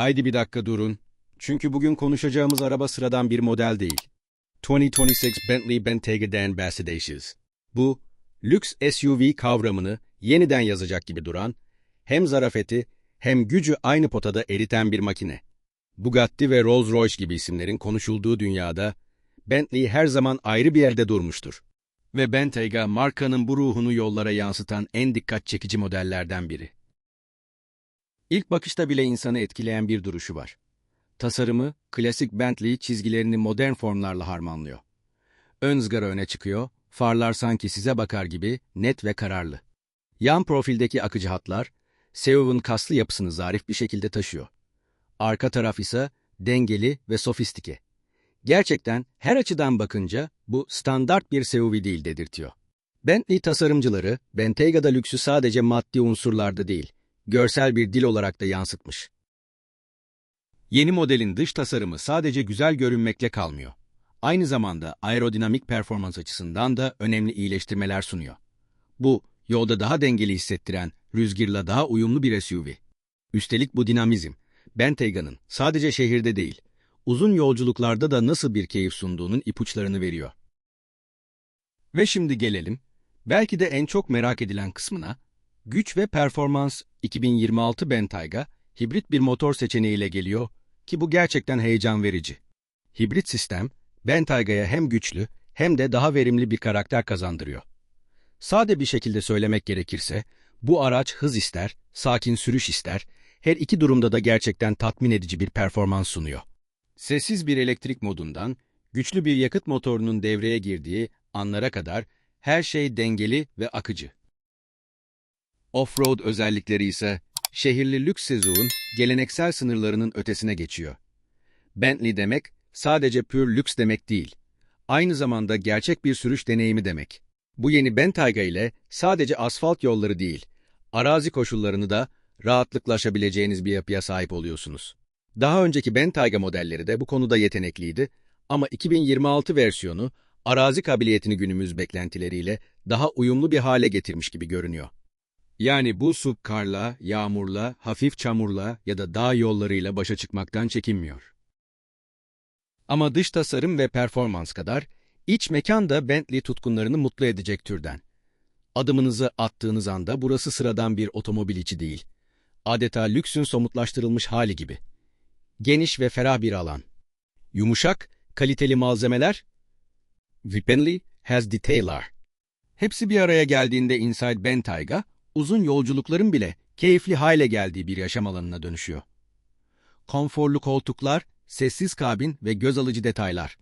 Haydi bir dakika durun. Çünkü bugün konuşacağımız araba sıradan bir model değil. 2026 Bentley Bentege'den bahsedeceğiz. Bu, lüks SUV kavramını yeniden yazacak gibi duran, hem zarafeti hem gücü aynı potada eriten bir makine. Bugatti ve Rolls-Royce gibi isimlerin konuşulduğu dünyada, Bentley her zaman ayrı bir yerde durmuştur. Ve Bentayga markanın bu ruhunu yollara yansıtan en dikkat çekici modellerden biri. İlk bakışta bile insanı etkileyen bir duruşu var. Tasarımı, klasik Bentley çizgilerini modern formlarla harmanlıyor. Ön ızgara öne çıkıyor, farlar sanki size bakar gibi net ve kararlı. Yan profildeki akıcı hatlar, Seov'un kaslı yapısını zarif bir şekilde taşıyor. Arka taraf ise dengeli ve sofistike. Gerçekten her açıdan bakınca bu standart bir SUV değil dedirtiyor. Bentley tasarımcıları, Benteyga'da lüksü sadece maddi unsurlarda değil, görsel bir dil olarak da yansıtmış. Yeni modelin dış tasarımı sadece güzel görünmekle kalmıyor. Aynı zamanda aerodinamik performans açısından da önemli iyileştirmeler sunuyor. Bu, yolda daha dengeli hissettiren, rüzgarla daha uyumlu bir SUV. Üstelik bu dinamizm, Benteyga'nın sadece şehirde değil, uzun yolculuklarda da nasıl bir keyif sunduğunun ipuçlarını veriyor. Ve şimdi gelelim, belki de en çok merak edilen kısmına, güç ve performans 2026 Bentayga hibrit bir motor seçeneğiyle geliyor ki bu gerçekten heyecan verici. Hibrit sistem, Bentayga'ya hem güçlü hem de daha verimli bir karakter kazandırıyor. Sade bir şekilde söylemek gerekirse, bu araç hız ister, sakin sürüş ister, her iki durumda da gerçekten tatmin edici bir performans sunuyor. Sessiz bir elektrik modundan, güçlü bir yakıt motorunun devreye girdiği anlara kadar her şey dengeli ve akıcı. Off-road özellikleri ise şehirli lüks sezon geleneksel sınırlarının ötesine geçiyor. Bentley demek sadece pür lüks demek değil. Aynı zamanda gerçek bir sürüş deneyimi demek. Bu yeni Bentayga ile sadece asfalt yolları değil, arazi koşullarını da rahatlıkla aşabileceğiniz bir yapıya sahip oluyorsunuz. Daha önceki Bentayga modelleri de bu konuda yetenekliydi ama 2026 versiyonu arazi kabiliyetini günümüz beklentileriyle daha uyumlu bir hale getirmiş gibi görünüyor. Yani bu sub karla, yağmurla, hafif çamurla ya da dağ yollarıyla başa çıkmaktan çekinmiyor. Ama dış tasarım ve performans kadar iç mekan da Bentley tutkunlarını mutlu edecek türden. Adımınızı attığınız anda burası sıradan bir otomobil içi değil. Adeta lüksün somutlaştırılmış hali gibi. Geniş ve ferah bir alan. Yumuşak, kaliteli malzemeler. Bentley has detailer. Hepsi bir araya geldiğinde Inside Bentayga, uzun yolculukların bile keyifli hale geldiği bir yaşam alanına dönüşüyor. Konforlu koltuklar, sessiz kabin ve göz alıcı detaylar.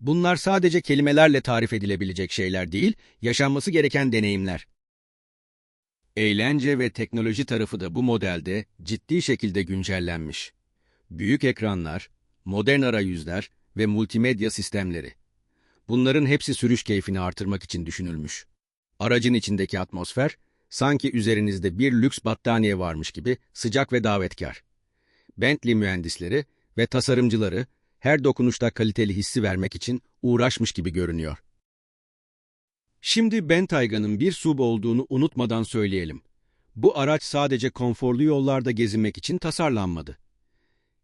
Bunlar sadece kelimelerle tarif edilebilecek şeyler değil, yaşanması gereken deneyimler. Eğlence ve teknoloji tarafı da bu modelde ciddi şekilde güncellenmiş. Büyük ekranlar, modern arayüzler ve multimedya sistemleri. Bunların hepsi sürüş keyfini artırmak için düşünülmüş. Aracın içindeki atmosfer, sanki üzerinizde bir lüks battaniye varmış gibi sıcak ve davetkar. Bentley mühendisleri ve tasarımcıları her dokunuşta kaliteli hissi vermek için uğraşmış gibi görünüyor. Şimdi Bentayga'nın bir sub olduğunu unutmadan söyleyelim. Bu araç sadece konforlu yollarda gezinmek için tasarlanmadı.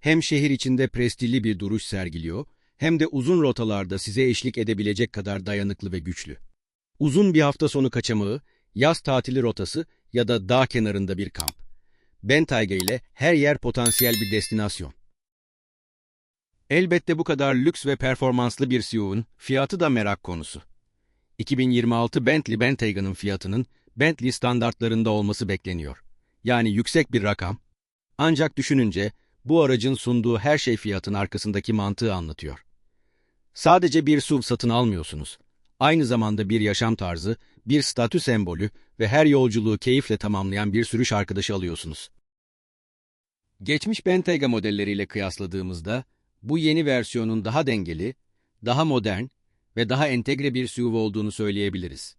Hem şehir içinde prestijli bir duruş sergiliyor, hem de uzun rotalarda size eşlik edebilecek kadar dayanıklı ve güçlü. Uzun bir hafta sonu kaçamağı, yaz tatili rotası ya da dağ kenarında bir kamp. Bentayga ile her yer potansiyel bir destinasyon. Elbette bu kadar lüks ve performanslı bir SUV'un fiyatı da merak konusu. 2026 Bentley Bentayga'nın fiyatının Bentley standartlarında olması bekleniyor. Yani yüksek bir rakam. Ancak düşününce bu aracın sunduğu her şey fiyatın arkasındaki mantığı anlatıyor. Sadece bir SUV satın almıyorsunuz. Aynı zamanda bir yaşam tarzı, bir statü sembolü ve her yolculuğu keyifle tamamlayan bir sürüş arkadaşı alıyorsunuz. Geçmiş Bentayga modelleriyle kıyasladığımızda, bu yeni versiyonun daha dengeli, daha modern ve daha entegre bir SUV olduğunu söyleyebiliriz.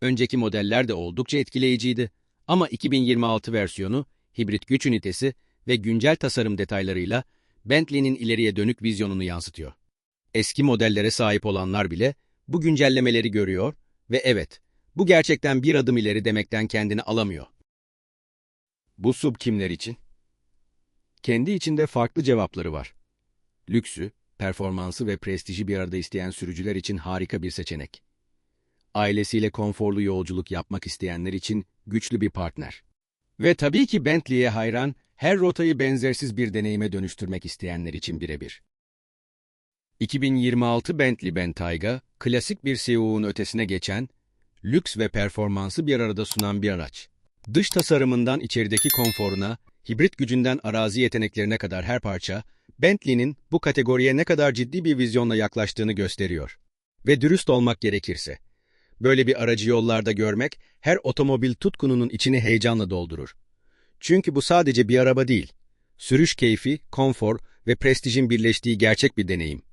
Önceki modeller de oldukça etkileyiciydi ama 2026 versiyonu, hibrit güç ünitesi ve güncel tasarım detaylarıyla Bentley'nin ileriye dönük vizyonunu yansıtıyor. Eski modellere sahip olanlar bile bu güncellemeleri görüyor ve evet, bu gerçekten bir adım ileri demekten kendini alamıyor. Bu sub kimler için? kendi içinde farklı cevapları var. Lüksü, performansı ve prestiji bir arada isteyen sürücüler için harika bir seçenek. Ailesiyle konforlu yolculuk yapmak isteyenler için güçlü bir partner. Ve tabii ki Bentley'e hayran, her rotayı benzersiz bir deneyime dönüştürmek isteyenler için birebir. 2026 Bentley Bentayga, klasik bir SUV'un ötesine geçen, lüks ve performansı bir arada sunan bir araç. Dış tasarımından içerideki konforuna, hibrit gücünden arazi yeteneklerine kadar her parça, Bentley'nin bu kategoriye ne kadar ciddi bir vizyonla yaklaştığını gösteriyor. Ve dürüst olmak gerekirse, böyle bir aracı yollarda görmek her otomobil tutkununun içini heyecanla doldurur. Çünkü bu sadece bir araba değil, sürüş keyfi, konfor ve prestijin birleştiği gerçek bir deneyim.